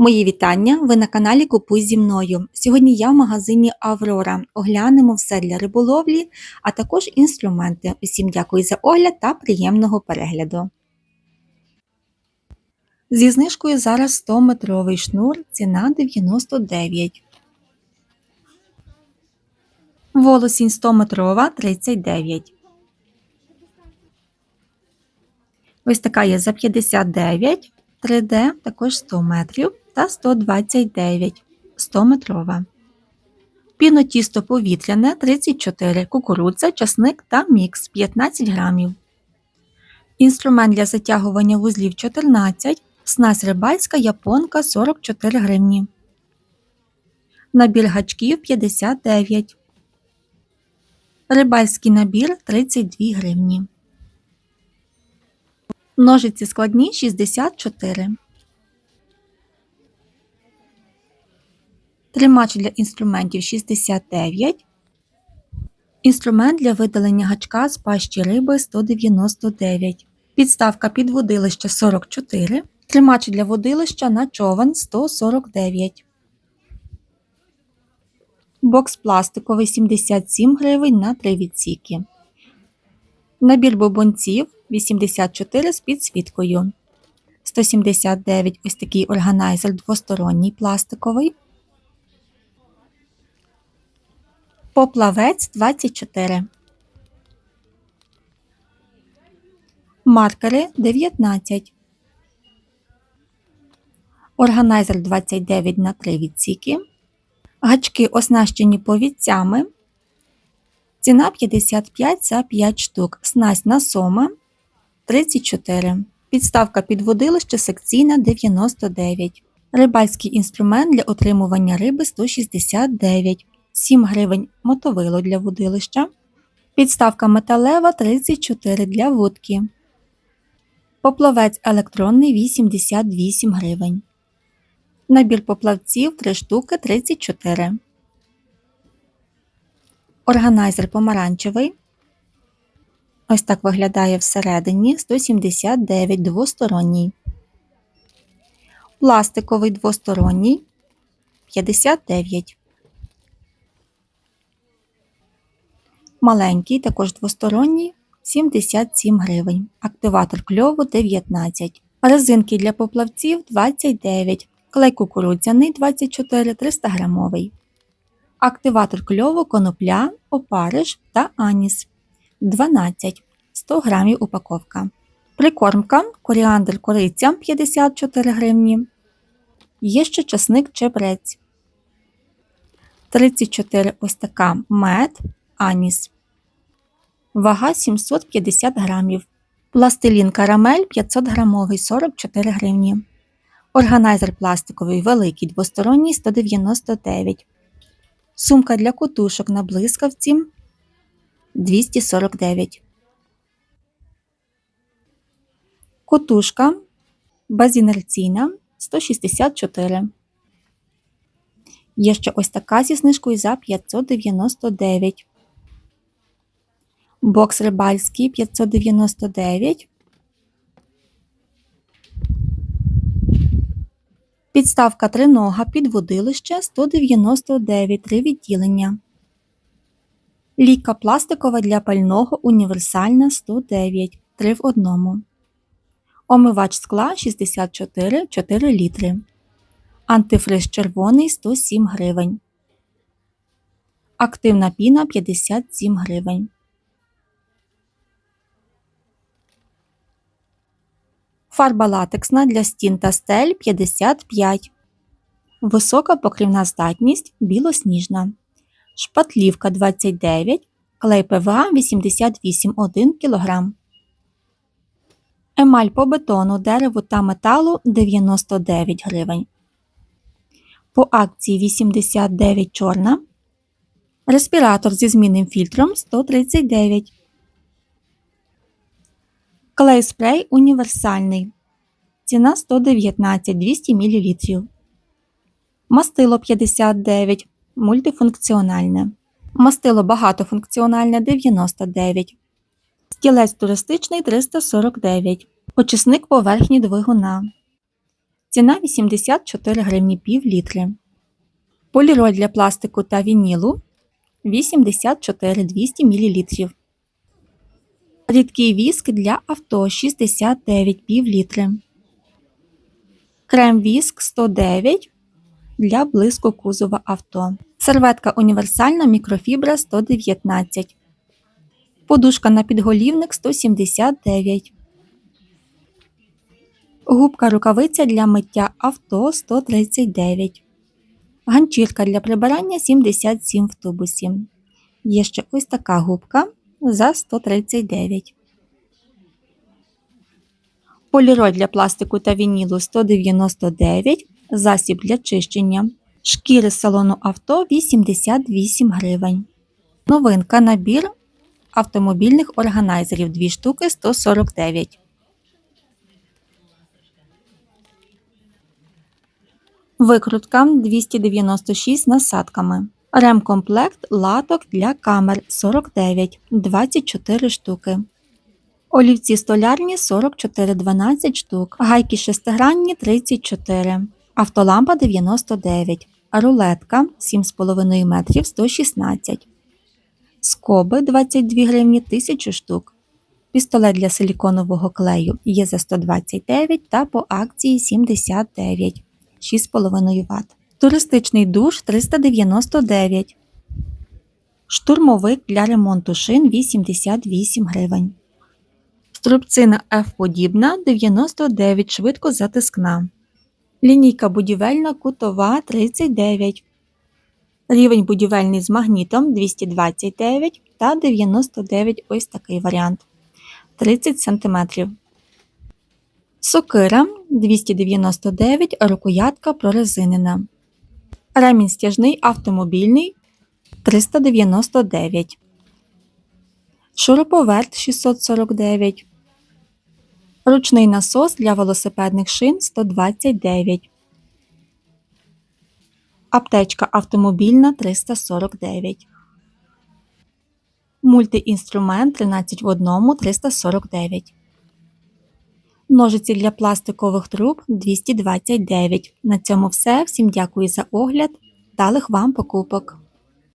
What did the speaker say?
Мої вітання! Ви на каналі Купуй зі мною. Сьогодні я в магазині Аврора. Оглянемо все для риболовлі, а також інструменти. Усім дякую за огляд та приємного перегляду. Зі знижкою зараз 100-метровий шнур, ціна 99. Волосінь 100-метрова 39. Ось така є за 59, 3D також 100 метрів та 129 100 метрова. Пінотісто повітряне 34, кукурудза, часник та мікс 15 грамів. Інструмент для затягування вузлів 14, снасть рибальська японка 44 гривні. Набір гачків 59. Рибальський набір 32 гривні. Ножиці складні 64. Тримач для інструментів 69. Інструмент для видалення гачка з пащі риби 199. Підставка під водилище 44. Тримач для водилища на човен 149. Бокс пластиковий 77 гривень на 3 відсіки. Набір бобонців 84 з підсвіткою. 179 ось такий органайзер двосторонній пластиковий. Поплавець 24. Маркери 19. Органайзер 29 на 3 відсіки. Гачки оснащені повідцями. Ціна 55 за 5 штук. Снасть на сома 34. Підставка під водилище секційна 99. Рибальський інструмент для отримування риби 169. 7 гривень мотовило для водилища. Підставка металева 34 для вудки. Поплавець електронний 88 гривень. Набір поплавців 3 штуки 34. Органайзер помаранчевий. Ось так виглядає всередині 179 двосторонній. Пластиковий двосторонній 59. Маленький, також двосторонній 77 гривень. Активатор кльову 19. Резинки для поплавців 29. Клей кукурудзяний 24 300 грамовий. Активатор кльову, конопля, опариш та аніс 12 100 грамів упаковка. Прикормка, коріандр кориця 54 гривні. Є ще часник чебрець. 34 ось мед, аніс. Вага 750 грамів. Пластилін карамель 500 грамовий 44 гривні. Органайзер пластиковий великий двосторонній 199 Сумка для кутушок на блискавці 249. Котушка безінерційна 164. Є ще ось така зі знижкою за 599. Бокс рибальський 599. Підставка тринога під водилище 199 3 відділення. Ліка пластикова для пального універсальна 109 3 в одному. Омивач скла 64 4 літри. Антифриз червоний 107 гривень. Активна піна 57 гривень. Фарба латексна для стін та стель 55. Висока покрівна здатність білосніжна. Шпатлівка 29. Клей ПВА 88,1 кг. Емаль по бетону, дереву та металу 99 гривень. По акції 89 чорна. Респіратор зі змінним фільтром 139. Клей спрей універсальний. Ціна 119 200 мл. Мастило 59 мультифункціональне. Мастило багатофункціональне 99. Стілець туристичний 349. Очисник поверхні двигуна. Ціна 84 гривні пів літри. Поліроль для пластику та вінілу 84 200 мл. Рідкий віск для авто 69 пів літри. Крем віск 109 для блиску кузова авто. Серветка універсальна мікрофібра 119. Подушка на підголівник 179. Губка рукавиця для миття авто 139. Ганчірка для прибирання 77 в тубусі. Є ще ось така губка за 139. Поліроль для пластику та вінілу 199. Засіб для чищення. Шкіри салону авто 88 гривень. Новинка набір автомобільних органайзерів 2 штуки 149. Викрутка 296 з насадками. Ремкомплект латок для камер 49 24 штуки. Олівці столярні 44 12 штук. Гайки шестигранні 34. Автолампа 99. Рулетка 7,5 метрів 116. Скоби 22 гривні 1000 штук. Пістолет для силіконового клею є за 129 та по акції 79 6,5 Вт. Туристичний душ 399. Штурмовик для ремонту шин 88 гривень. Струбцина F-подібна 99 швидко затискна. Лінійка будівельна кутова 39. Рівень будівельний з магнітом 229 та 99 ось такий варіант 30 см. Сокира 299 рукоятка прорезинена. Ремінь стяжний автомобільний 399. Шуруповерт 649. Ручний насос для велосипедних шин 129. Аптечка автомобільна 349. Мультиінструмент 13 в 1 349. Ножиці для пластикових труб 229. На цьому все. Всім дякую за огляд. Далих вам покупок.